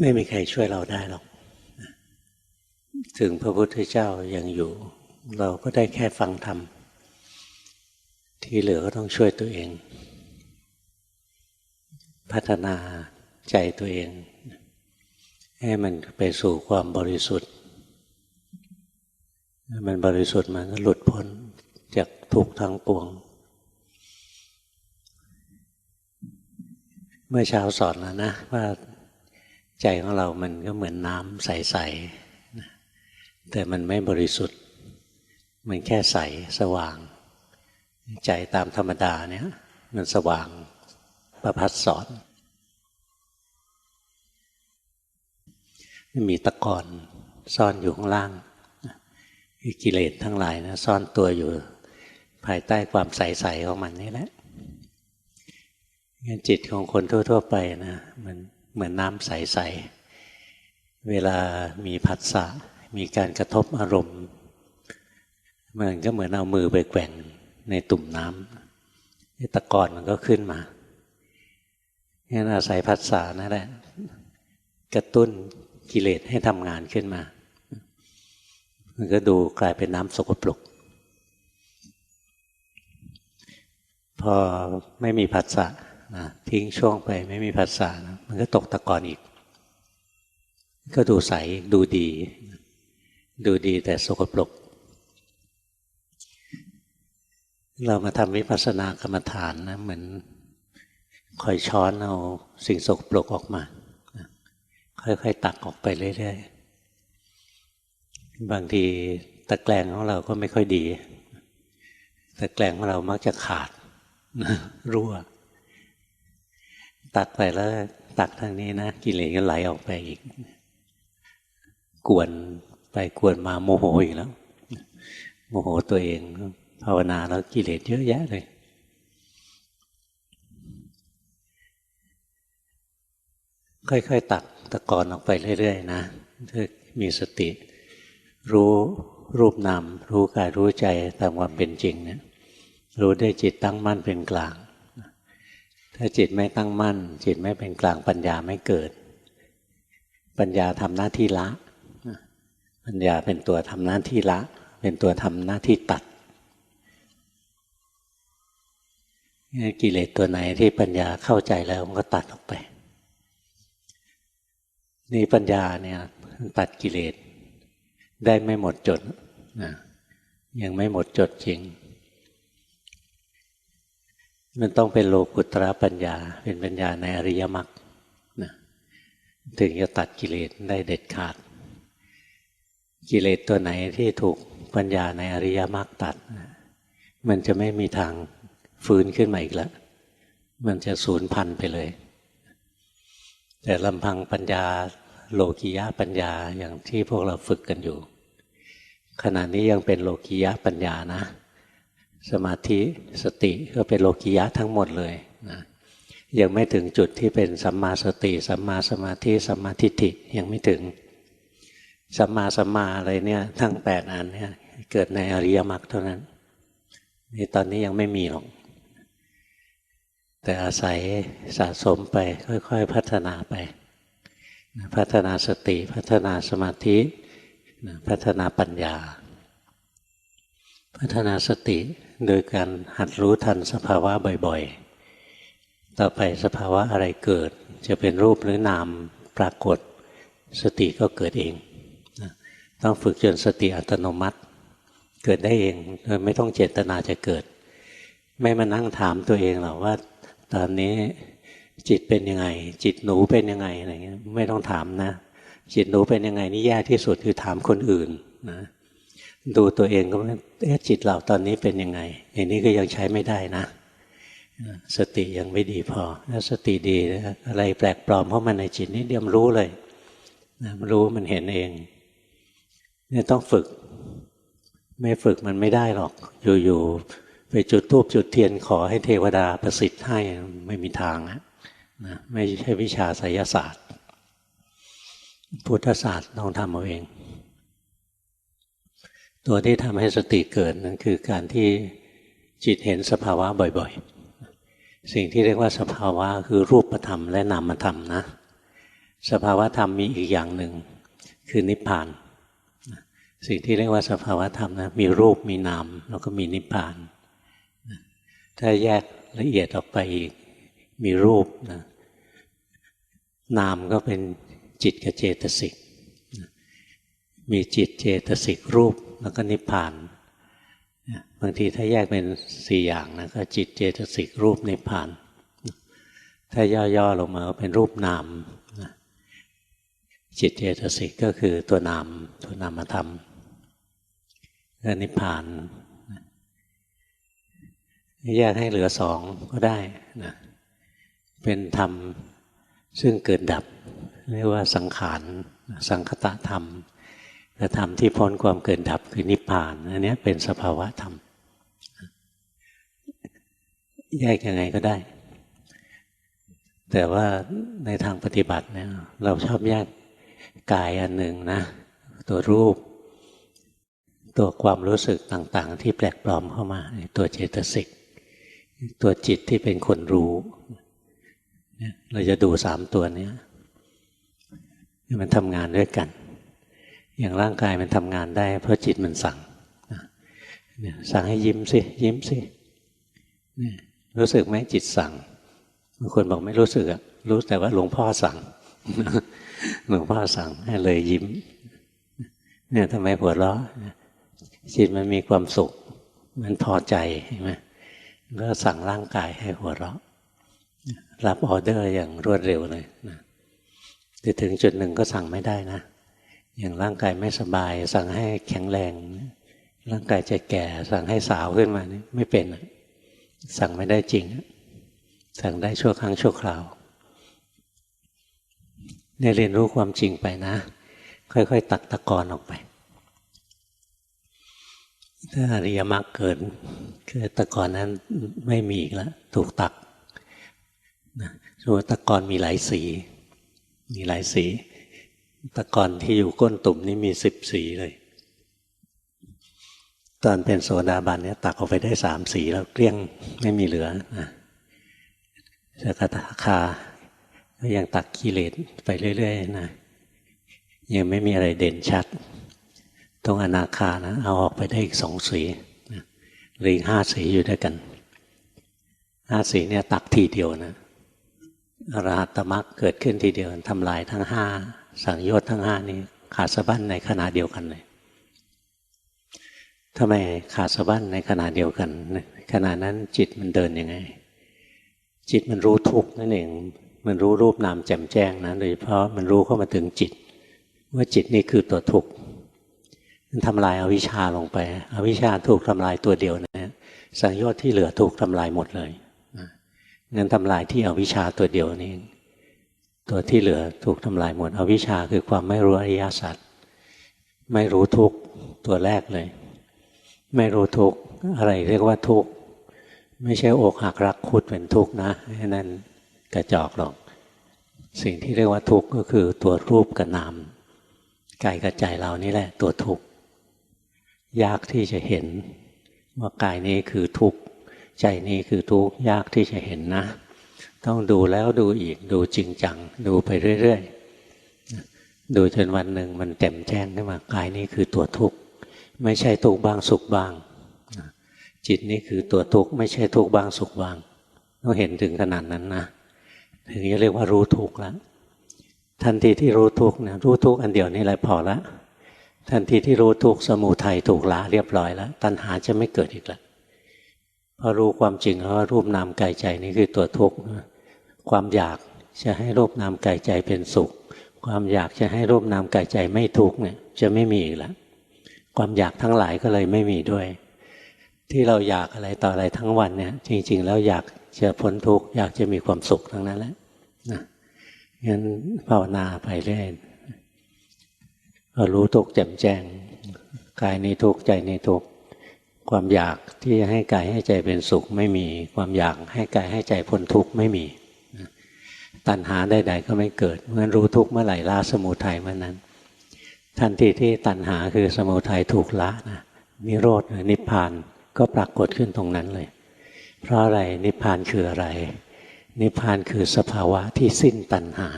ไม่มีใครช่วยเราได้หรอก ถึงพระพุทธเจ้ายังอยู่ เราก็ได้แค่ฟังธรรม ที่เหลือก็ต้องช่วยตัวเอง พัฒนาใจตัวเอง ให้มันไปสู่ความบริสุทธิ์ มันบริสุทธิ์มันก็หลุดพ้นจากทุกทั้งปวง เมื่อเช้าสอนแล้วนะว่า ใจของเรามันก็เหมือนน้ำใสๆแต่มันไม่บริสุทธิ์ มันแค่ใสสว่าง ใจตามธรรมดาเนี่ย มันสว่างประพัดสอนมีตะกอนซ่อนอยู่ข้างล่างกิเลสทั้งหลายนะซ่อนตัวอยู่ ภายใต้ความใสๆของมันนี่แหละงั้นจิตของคนทั่ว ๆ ไปนะมัน เหมือนน้ำใสๆ เวลามีผัสสะมีการกระทบอารมณ์มันก็เหมือนเอามือไปแกว่งในตุ่มน้ำตะกอนมันก็ขึ้นมางั้นอาศัยผัสสะนั่นแหละกระตุ้นกิเลสให้ทำงานขึ้นมา มันก็ดูกลายเป็นน้ำสกปรก พอไม่มีผัสสะนะ ทิ้งช่วงไปไม่มีภาษานะมันก็ตกตะกอนอีก ก็ดูใสดูดี ดูดีแต่สกปรกเรามาทำวิปัสสนากรรมฐานนะเหมือนคอยช้อนเอาสิ่งสกปรกออกมา ค่อยๆตักออกไปเรื่อยๆบางทีตะแกรงของเราก็ไม่ค่อยดี ตะแกรงของเรามักจะขาดรั่ว ตักไปแล้วตักทางนี้นะกิเลสก็ไหลออกไปอีก กวนไปกวนมาโมโหอีกแล้ว โมโหตัวเองภาวนาแล้วกิเลสเยอะแยะเลย ค่อยๆตักตะกอนออกไปเรื่อยๆนะถ้ามีสติ รู้รูปนามรู้กายรู้ใจตามความเป็นจริงเนะี่ยรู้ได้จิตตั้งมั่นเป็นกลาง ถ้าจิตไม่ตั้งมั่น จิตไม่เป็นกลางปัญญาไม่เกิด ปัญญาทำหน้าที่ละ ปัญญาเป็นตัวทำหน้าที่ละ เป็นตัวทำหน้าที่ตัดกิเลสตัวไหนที่ปัญญาเข้าใจแล้วมันก็ตัดออกไป นี่ปัญญาเนี่ยตัดกิเลสได้ไม่หมดจดนะยังไม่หมดจดจริง มันต้องเป็นโลกุตระปัญญา เป็นปัญญาในอริยมรรคนะถึงจะตัดกิเลสได้เด็ดขาด กิเลสตัวไหนที่ถูกปัญญาในอริยมรรคตัด มันจะไม่มีทางฟื้นขึ้นมาอีกแล้วมันจะสูญพันธุ์ไปเลย แต่ลำพังปัญญาโลกิยะปัญญาอย่างที่พวกเราฝึกกันอยู่ ขณะนี้ยังเป็นโลกิยะปัญญานะ สมาธิสติก็เป็นโลกิยะทั้งหมดเลยนะยังไม่ถึงจุดที่เป็นสัมมาสติ สัมมาสมาธิสัมมาทิฏฐิยังไม่ถึงสัมมาสัมมาอะไรเนี่ยทั้งแปดอันเนี่ยเกิดในอริยมรรคเท่านั้นนี่ตอนนี้ยังไม่มีหรอก แต่อาศัยสะสมไปค่อย ๆ พัฒนาไป พัฒนาสติ พัฒนาสมาธิ พัฒนาปัญญา พัฒนาสติโดยการหัดรู้ทันสภาวะบ่อยๆ ต่อไปสภาวะอะไรเกิด จะเป็นรูปหรือนามปรากฏ สติก็เกิดเอง ต้องฝึกจนสติอัตโนมัติ เกิดได้เองโดยไม่ต้องเจตนาจะเกิด ไม่มานั่งถามตัวเองหรอกว่า ตอนนี้จิตเป็นยังไง จิตหนูเป็นยังไงอะไรเงี้ยไม่ต้องถามนะ จิตหนูเป็นยังไงนี่แย่ที่สุดคือถามคนอื่นนะ ดูตัวเองก็ว่าจิตเราตอนนี้เป็นยังไงอย่างนี้ก็ยังใช้ไม่ได้นะ สติยังไม่ดีพอถ้าสติดีอะไรแปลกปลอมเข้ามาในจิตนี่เดียมรู้เลยนะรู้มันเห็นเองเนี่ยต้องฝึก ไม่ฝึกมันไม่ได้หรอก อยู่ๆไปจุดทูบจุดเทียนขอให้เทวดาประสิทธิ์ให้ไม่มีทางนะไม่ใช่วิชาไสยศาสตร์ พุทธศาสตร์ต้องทำเอาเอง ตัวที่ทำให้สติเกิดนั่นคือการที่จิตเห็นสภาวะบ่อยๆ สิ่งที่เรียกว่าสภาวะคือรูปธรรมและนามธรรมนะ สภาวะธรรมมีอีกอย่างหนึ่ง คือนิพพาน สิ่งที่เรียกว่าสภาวะธรรมนะมีรูปมีนามแล้วก็มีนิพพาน ถ้าแยกละเอียดออกไปอีกมีรูปนะนามก็เป็นจิตกับเจตสิก มีจิตเจตสิกรูป แล้วก็นิพพานบางทีถ้าแยกเป็นสี่อย่างนะก็จิตเจตสิกรูปนิพพาน ถ้าย่อๆลงมาเป็นรูปนามจิตเจตสิกก็คือตัวนามตัวนามธรรมก็นิพพานแยกให้เหลือสองก็ได้นะเป็นธรรมซึ่งเกิดดับ เรียกว่าสังขารสังคตะธรรม แต่ธรรมที่พ้นความเกิดดับคือนิพพานอันนี้เป็นสภาวะธรรมแยกยังไงก็ได้ แต่ว่าในทางปฏิบัติเนี่ย เราชอบแยกกายอันหนึ่งนะ ตัวรูป ตัวความรู้สึกต่างๆ ที่แปลกปลอมเข้ามา ตัวเจตสิก ตัวจิตที่เป็นคนรู้เราจะดูสามตัวนี้มันทำงานด้วยกัน อย่างร่างกายมันทำงานได้ เพราะจิตมันสั่งสั่งให้ยิ้มสิ ยิ้มสิรู้สึกไหมจิตสั่งบางคนบอกไม่รู้สึกอะรู้แต่ว่าหลวงพ่อสั่ง หลวงพ่อสั่งให้เลยยิ้ม เนี่ยทำไมหัวเราะจิตมันมีความสุข มันพอใจใช่ไหมก็สั่งร่างกายให้หัวเราะ รับออเดอร์อย่างรวดเร็วเลยนะแต่ถึงจุดหนึ่งก็สั่งไม่ได้นะ อย่างร่างกายไม่สบาย สั่งให้แข็งแรง ร่างกายจะแก่ สั่งให้สาวขึ้นมานี่ไม่เป็น สั่งไม่ได้จริง สั่งได้ชั่วครั้งชั่วคราวเนี่ยเรียนรู้ความจริงไปนะ ค่อยๆ ตัดตะกอนออกไป ถ้าอริยมรรคเกิดคือตะกอนนั้นไม่มีอีกแล้วถูกตักนะสมมติตะกอนมีหลายสี มีหลายสี ตะกอนที่อยู่ก้นตุ่มนี่มีสิบสีเลย ตอนเป็นโซดาบันเนี่ยตักออกไปได้สามสีแล้วเกลี้ยงไม่มีเหลือนะสกทาคาก็ยังตักกิเลสไปเรื่อยๆนะยังไม่มีอะไรเด่นชัด ตรงอนาคานะเอาออกไปได้อีกสองสีหรือห้าสีอยู่ด้วยกันห้าสีเนี่ยตักทีเดียวนะอรหัตมรรคเกิดขึ้นทีเดียวทำลายทั้งห้า สังโยชน์ทั้งห้านี้ขาดสะบั้นในขณะเดียวกันเลยทำไมขาดสะบั้นในขณะเดียวกันขณะนั้นจิตมันเดินยังไง จิตมันรู้ทุกนั่นเอง มันรู้รูปนามแจ่มแจ้งนะโดยเฉพาะมันรู้เข้ามาถึงจิต ว่าจิตนี่คือตัวทุกข์มันทำลายอาวิชชาลงไปอวิชชาถูกทำลายตัวเดียวนะสังโยชน์ที่เหลือถูกทำลายหมดเลยงั้นทำลายที่อวิชชาตัวเดียวนี่ ตัวที่เหลือถูกทำลายหมดอวิชชาคือความไม่รู้อริยสัจไม่รู้ทุกตัวแรกเลย ไม่รู้ทุกอะไรเรียกว่าทุกไม่ใช่อกหักรักคุดเป็นทุกนะนั่นกระจอกหรอก สิ่งที่เรียกว่าทุกก็คือตัวรูปกับนามกายกับใจเรานี่แหละ ตัวทุกยากที่จะเห็นว่ากายนี้คือทุกข์ใจนี้คือทุกข์ยากที่จะเห็นนะ ต้องดูแล้วดูอีกดูจริงจัง ดูไปเรื่อยๆดูจนวันหนึ่งมันแจ่มแจ้งขึ้นมากายนี้คือตัวทุกข์ไม่ใช่ทุกข์บ้างสุขบ้าง จิตนี้คือตัวทุกข์ไม่ใช่ทุกข์บ้างสุขบ้างต้องเห็นถึงขนาดนั้นนะถึงจะเรียกว่ารู้ทุกข์แล้วทันทีที่รู้ทุกข์นะรู้ทุกข์อันเดียวนี่แหละพอละทันทีที่รู้ทุกข์สมุทัยถูกละเรียบร้อยแล้ว ตัณหาจะไม่เกิดอีกแล้ว พอรู้ความจริงว่ารูปนามกายใจนี่คือตัวทุกข์ความอยากจะให้รูปนามกายใจเป็นสุข ความอยากจะให้รูปนามกายใจไม่ทุกข์เนี่ยจะไม่มีอีกแล้วความอยากทั้งหลายก็เลยไม่มีด้วย ที่เราอยากอะไรต่ออะไรทั้งวันเนี่ย จริง ๆ แล้วอยากจะพ้นทุกข์อยากจะมีความสุขทั้งนั้นแหละนะงั้นภาวนาไปเรื่อยรู้ทุกข์แจ่มแจ้งกายในทุกข์ใจในทุกข์ ความอยากที่จะให้กายให้ใจเป็นสุขไม่มี ความอยากให้กายให้ใจพ้นทุกข์ไม่มี ตัณหาใดๆก็ไม่เกิดเมื่อรู้ทุกข์เมื่อไหร่ละสมุทัยเมื่อนั้น ทันทีที่ตัณหาคือสมุทัยถูกละนะนิโรธนิพพานก็ปรากฏขึ้นตรงนั้นเลย เพราะอะไรนิพพานคืออะไร นิพพานคือสภาวะที่สิ้นตัณหา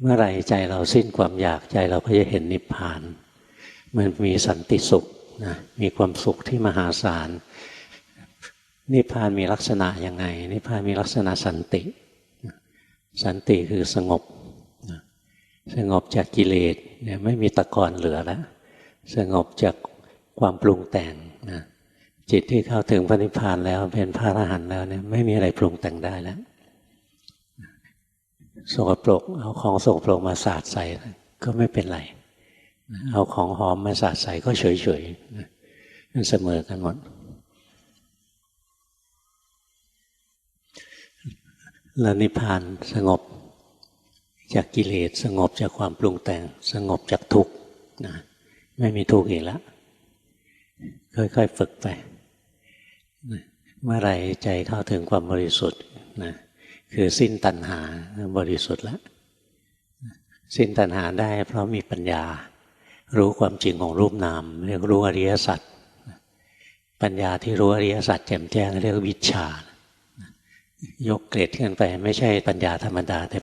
เมื่อไหรใจเราสิ้นความอยากใจเราก็จะเห็นนิพพาน มันมีสันติสุข นะมีความสุขที่มหาศาลนิพพานมีลักษณะยังไง นิพพานมีลักษณะสันติ สันติคือสงบ สงบจากกิเลสเนี่ยไม่มีตะกอนเหลือแล้ว สงบจากความปรุงแต่งนะจิตที่เข้าถึงพระนิพพานแล้วเป็นพระอรหันต์แล้วเนี่ยไม่มีอะไรปรุงแต่งได้แล้วสกปรกเอาของสกปรกมาสาดใส่ก็ไม่เป็นไร เอาของหอมมาสาดใส่ก็เฉยๆมันเสมอกันหมด แล้วนิพพานสงบจากกิเลสสงบจากความปรุงแต่ง สงบจากทุกข์นะไม่มีทุกข์อีกแล้วค่อยๆฝึกไป เมื่อไรใจเข้าถึงความบริสุทธิ์นะคือสิ้นตัณหาบริสุทธิ์แล้ว สิ้นตัณหาได้เพราะมีปัญญา รู้ความจริงของรูปนาม เรียกรู้อริยสัจปัญญาที่รู้อริยสัจแจ่มแจ้งเรียกวิชา ยกเกรดขึ้นไป ไม่ใช่ปัญญาธรรมดา แต่